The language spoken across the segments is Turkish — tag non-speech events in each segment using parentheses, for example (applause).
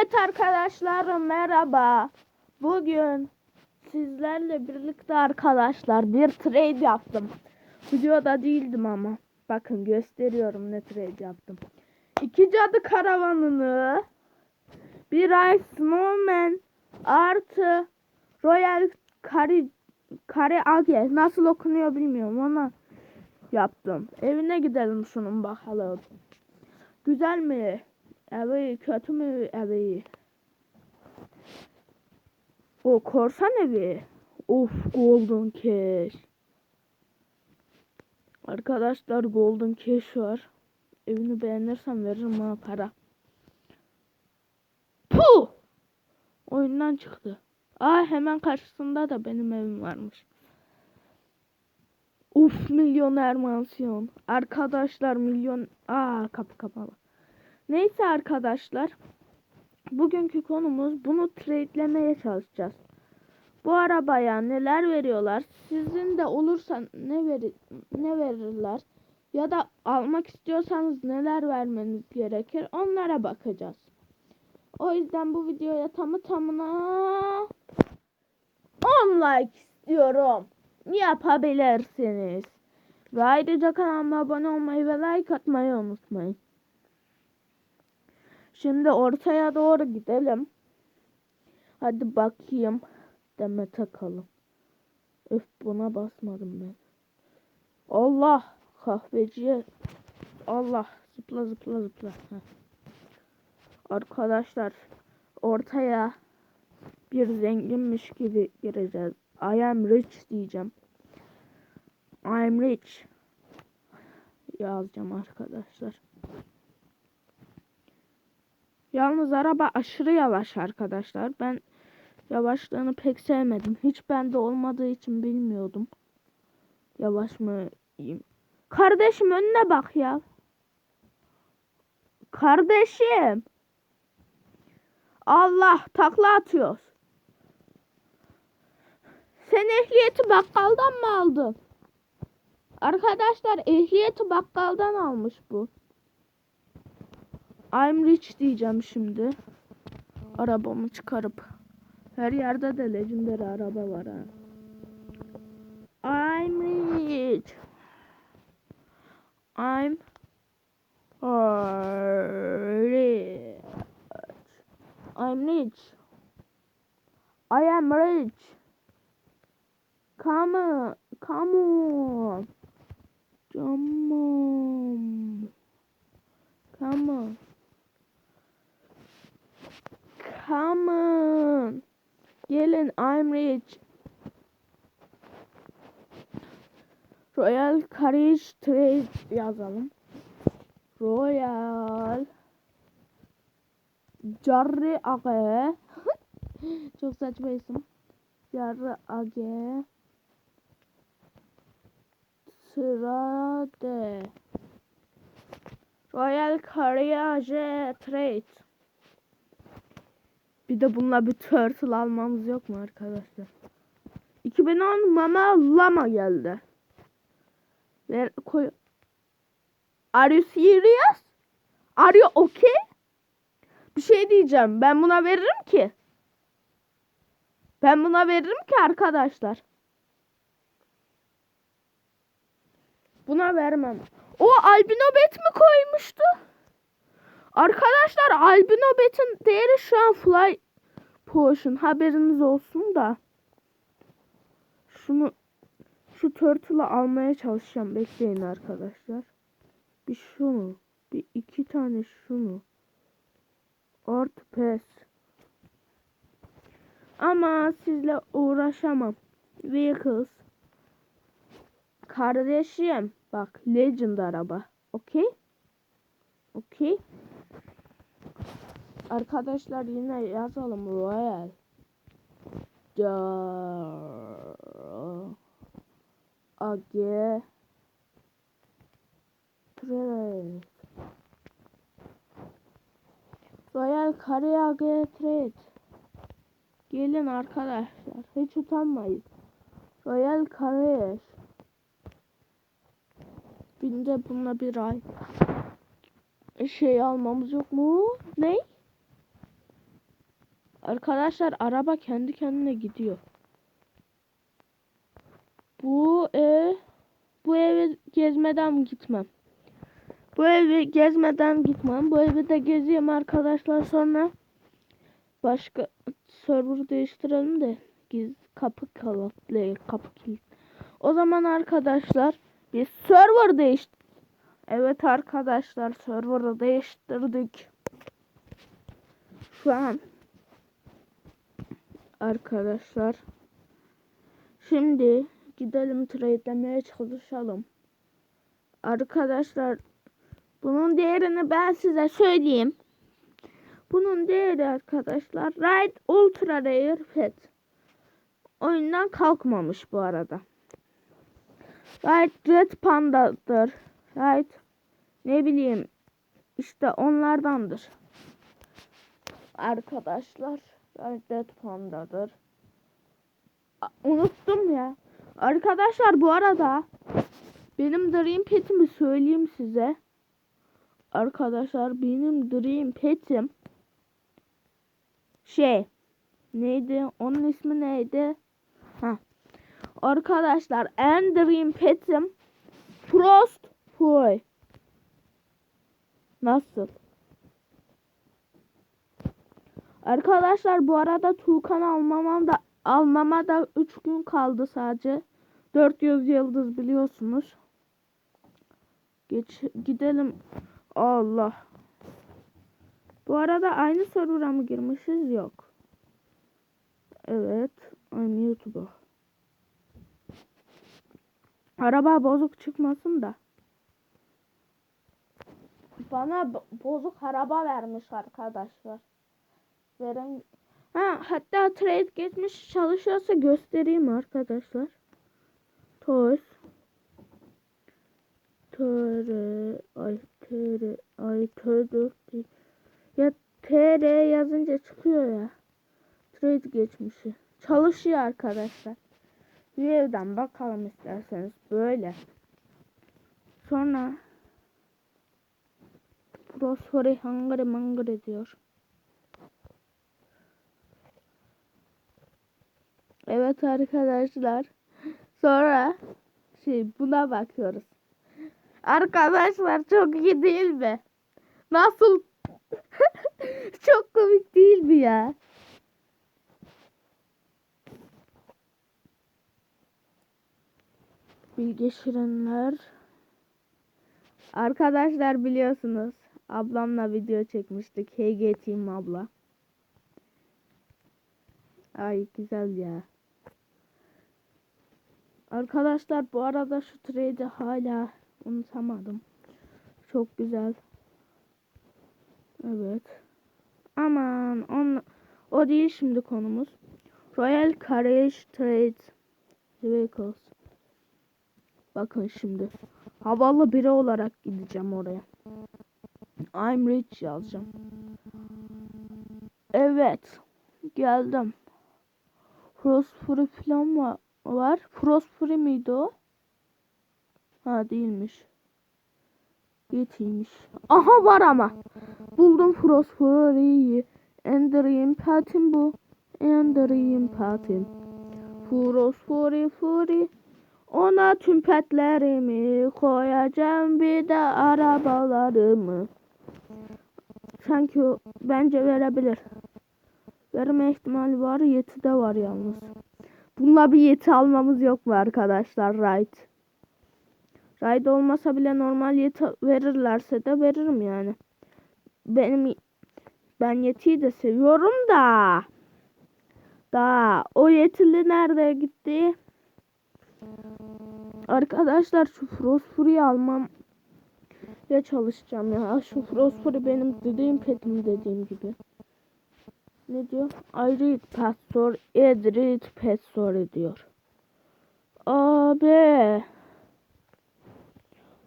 Evet arkadaşlar merhaba. Bugün sizlerle birlikte arkadaşlar bir trade yaptım. Videoda değildim ama. Bakın gösteriyorum ne trade yaptım. İki cadı karavanını bir ay snowman artı royal kare kare age nasıl okunuyor bilmiyorum ona yaptım. Evine gidelim şunun bakalım. Güzel mi? Evi kötü mü evi? O korsan evi. Of golden cash. Arkadaşlar golden cash var. Evini beğenirsem veririm ha para. Puh! Oyundan çıktı. Aa hemen karşısında da benim evim varmış. Uf milyoner mansiyon. Arkadaşlar milyon... Aa kapı kapalı. Neyse arkadaşlar. Bugünkü konumuz bunu trade'lemeye çalışacağız. Bu arabaya neler veriyorlar? Sizin de olursa ne verir ne verirler? Ya da almak istiyorsanız neler vermeniz gerekir? Onlara bakacağız. O yüzden bu videoya tamı tamına 10 like istiyorum. Yapabilirsiniz. Ve ayrıca kanalıma abone olmayı ve like atmayı unutmayın. Şimdi ortaya doğru gidelim. Hadi bakayım. Deme takalım. Öf buna basmadım ben. Allah kahveciye. Allah zıpla zıpla zıpla. Arkadaşlar ortaya bir zenginmiş gibi gireceğiz. I am rich diyeceğim. I am rich yazacağım arkadaşlar. Yalnız araba aşırı yavaş arkadaşlar. Ben yavaşlığını pek sevmedim. Hiç bende olmadığı için bilmiyordum. Yavaş mıyım? Kardeşim önüne bak ya. Kardeşim. Allah takla atıyoruz. Sen ehliyeti bakkaldan mı aldın? Arkadaşlar ehliyeti bakkaldan almış bu. I'm rich diyeceğim şimdi. Arabamı çıkarıp. Her yerde de legendary araba var ha. I'm rich. I'm rich. I'm rich. I am rich. Come on. Come on. Come on. Come on. Come on. Gelin I'm rich. Royal Courage Trade yazalım. Royal Jarry Age (laughs) Çok saçma isim. Jarry Age Trade Royal Courage Trade bir de bununla bir turtle almamız yok mu arkadaşlar? 2010 Mama Lama geldi. Ver koy. Are you serious? Are you okay? Bir şey diyeceğim. Ben buna veririm ki. Ben buna veririm ki arkadaşlar. Buna vermem. O albino bet mi koymuştu? Arkadaşlar albino betin değeri şu an fly potion haberiniz olsun da. Şunu şu turtle'ı almaya çalışacağım. Bekleyin arkadaşlar. Bir şunu. Bir iki tane şunu. Artı pes. Ama sizle uğraşamam. Vehicles. Kardeşim. Bak legend araba. Okey? Okey. Arkadaşlar yine yazalım Royal. Age Trade Royal Kare Age Trade Gelin arkadaşlar hiç utanmayın. Royal Kare Binde bununla bir ay şey almamız yok mu? Ne? Arkadaşlar araba kendi kendine gidiyor. Bu ev bu eve gezmeden gitmem. Bu evi gezmeden gitmem. Bu evi de gezeyim arkadaşlar sonra başka server değiştirelim de giz kapı kalıplı kapı kilit. O zaman arkadaşlar biz server değiş Evet arkadaşlar server'ı değiştirdik. Şu an arkadaşlar şimdi gidelim trade'lemeye çalışalım. Arkadaşlar bunun değerini ben size söyleyeyim. Bunun değeri arkadaşlar Ride Ultra Rare Pet. Oyundan kalkmamış bu arada. Ride Red Panda'dır. Ride ne bileyim işte onlardandır. Arkadaşlar Red Panda'dır. Unuttum ya. Arkadaşlar bu arada benim Dream Pet'imi söyleyeyim size. Arkadaşlar benim Dream Pet'im şey neydi? Onun ismi neydi? Ha. Arkadaşlar en Dream Pet'im Frost Boy. Nasıl? Arkadaşlar bu arada Tuğkan almama da almama da 3 gün kaldı sadece. 400 yıldız biliyorsunuz. Geç gidelim. Allah. Bu arada aynı server'a mı girmişiz? Yok. Evet. I'm YouTuber. Araba bozuk çıkmasın da. Bana bo- bozuk araba vermiş arkadaşlar. Veren Ha hatta trade geçmiş çalışıyorsa göstereyim arkadaşlar. Toys. TR ay TR ay değil. Ya TR yazınca çıkıyor ya. Trade geçmişi. Çalışıyor arkadaşlar. Bir evden bakalım isterseniz böyle. Sonra Prosfori hangare mangare diyor. Evet arkadaşlar. Sonra şey buna bakıyoruz. Arkadaşlar çok iyi değil mi? Nasıl? (laughs) çok komik değil mi ya? Bilge Şirinler. Arkadaşlar biliyorsunuz. Ablamla video çekmiştik. HG Team abla. Ay güzel ya. Arkadaşlar bu arada şu trade'i hala unutamadım. Çok güzel. Evet. Aman on, o değil şimdi konumuz. Royal Carriage Trade Vehicles. Bakın şimdi. Havalı biri olarak gideceğim oraya. I'm rich yazacağım. Evet. Geldim. Frostfury falan var. Var. Frostfury miydi o? Ha değilmiş. Yetiymiş. Aha var ama. Buldum Frostfury'yi. Ender'in patin bu. Ender'in patin. Frostfury Fury. Ona tüm petlerimi koyacağım bir de arabalarımı. Sanki bence verebilir. Verme ihtimali var. Yeti de var yalnız. Bununla bir yeti almamız yok mu arkadaşlar? Right. Right olmasa bile normal yeti verirlerse de veririm yani. Benim ben yetiyi de seviyorum da. Da o yetili nerede gitti? Arkadaşlar şu Frostfury'i almam ya çalışacağım ya. Şu Frostfury benim dediğim petim dediğim gibi. Ne diyor? I read pastor, Ed read pastor diyor. Abi.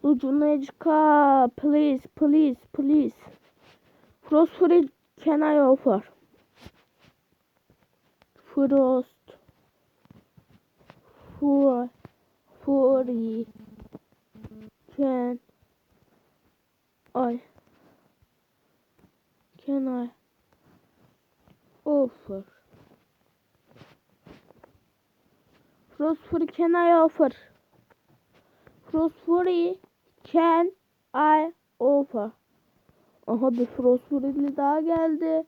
Ucunecka, please, please, please. Frostfury can I offer? Frost. For. Fury. Can. I. Can I? Offer. Frostfury can I offer? Frostfury can I offer? Aha bir Frostfury'li daha geldi.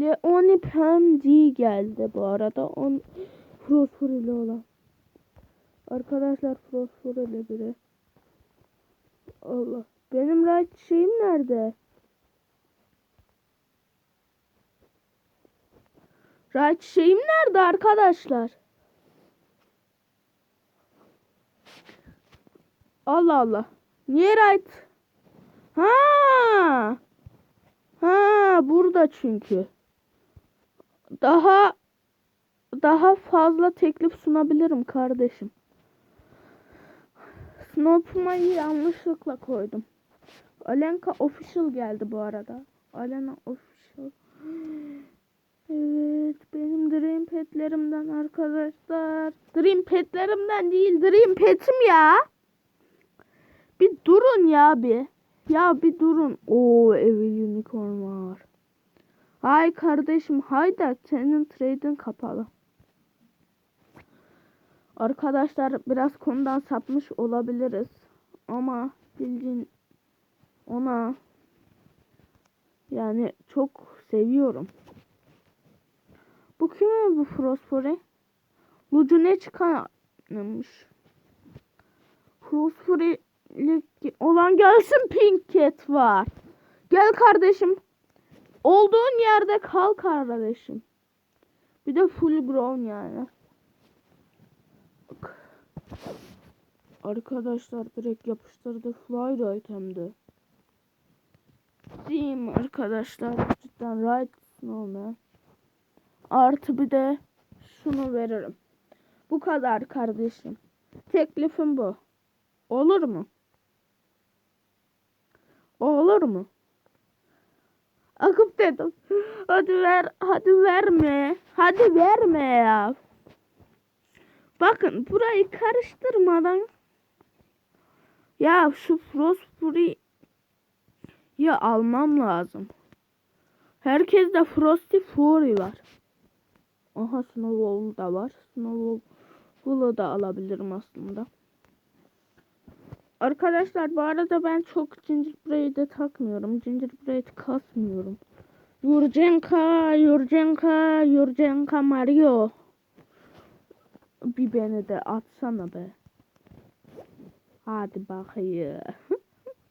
Leoni Pemdi geldi bu arada. On Frostfury'li olan. Arkadaşlar Frostfury'li biri. Allah. Benim right şeyim nerede? Right şeyim nerede arkadaşlar? Allah Allah. Niye right? Ha! Ha, burada çünkü. Daha daha fazla teklif sunabilirim kardeşim. Snop'umayı yanlışlıkla koydum. Alenka official geldi bu arada. Alena official. Evet benim dream petlerimden arkadaşlar. Dream petlerimden değil dream petim ya. Bir durun ya bir. Ya bir durun. Oo evi unicorn var. Hay kardeşim hayda senin trade'in kapalı. Arkadaşlar biraz konudan sapmış olabiliriz. Ama bildiğin ona yani çok seviyorum. Bu kimin bu Frostfury? Lucu ne çıkarmış? Frostfury'lik olan gelsin Pink Cat var. Gel kardeşim. Olduğun yerde kal kardeşim. Bir de full grown yani. Arkadaşlar direkt yapıştırdı fly item'de. Değil mi arkadaşlar? Cidden right snowman. Artı bir de şunu veririm. Bu kadar kardeşim. Teklifim bu. Olur mu? Olur mu? Akıp dedim. Hadi ver, hadi verme. Hadi verme ya. Bakın burayı karıştırmadan ya şu Frostfury'yi almam lazım. Herkeste Frosty Fury var. Aha Snowball da var. Snowball'u da alabilirim aslında. Arkadaşlar bu arada ben çok Gingerbraid'e takmıyorum. Gingerbraid kasmıyorum. Yurcenka, Yurcenka, Yurcenka Mario. Bir beni de atsana be. Hadi bakayım.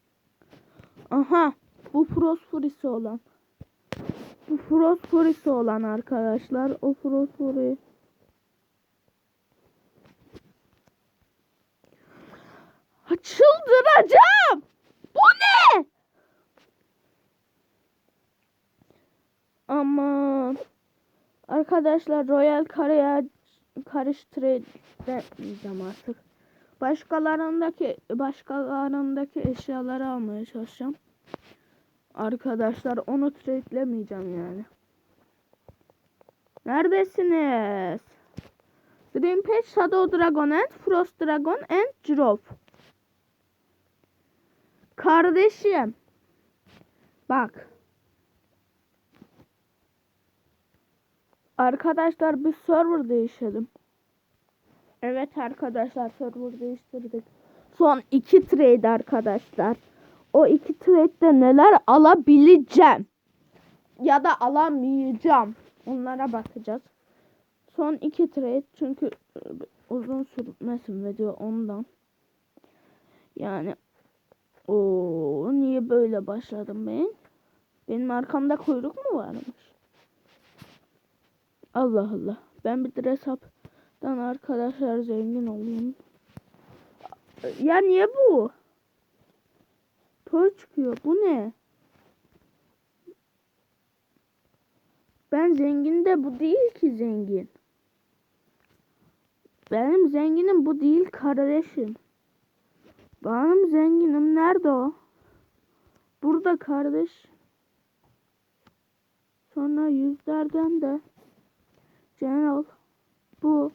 (laughs) Aha. Bu Frostfury'si olan. Bu Frostfury'si olan arkadaşlar. O Frostfury. Çıldıracağım. Bu ne? Aman. Arkadaşlar Royal Karaya karıştıracağım artık. Başkalarındaki başkalarındaki eşyaları almaya çalışacağım. Arkadaşlar onu trade'lemeyeceğim yani. Neredesiniz? Dream Pet, Shadow Dragon and Frost Dragon and Giraffe. Kardeşim. Bak. Arkadaşlar bir server değişelim. Evet arkadaşlar server değiştirdik. Son iki trade arkadaşlar. O iki trade'de neler alabileceğim. Ya da alamayacağım. Onlara bakacağız. Son iki trade çünkü e, uzun sürmesin video ondan. Yani o niye böyle başladım ben? Benim arkamda kuyruk mu varmış? Allah Allah. Ben bir de hesaptan arkadaşlar zengin olayım. Ya niye bu? Toy çıkıyor. Bu ne? Ben zengin de bu değil ki zengin. Benim zenginim bu değil kardeşim. Benim zenginim nerede o? Burada kardeş. Sonra yüzlerden de General bu.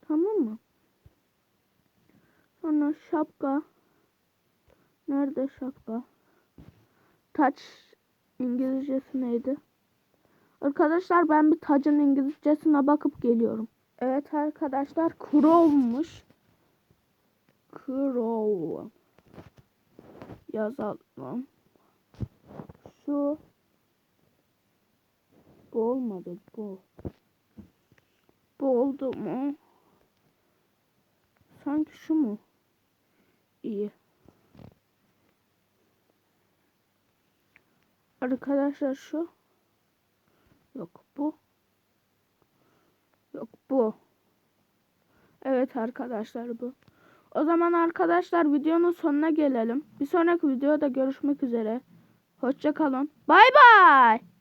Tamam mı? Sonra şapka. Nerede şapka? Taç İngilizcesi neydi? Arkadaşlar ben bir tacın İngilizcesine bakıp geliyorum. Evet arkadaşlar Crow'muş. Crow. Yazalım. Şu. Bu olmadı bu. Bu oldu mu? Sanki şu mu? İyi. Arkadaşlar şu. Yok bu. Yok bu. Evet arkadaşlar bu. O zaman arkadaşlar videonun sonuna gelelim. Bir sonraki videoda görüşmek üzere. Hoşça kalın. Bay bay.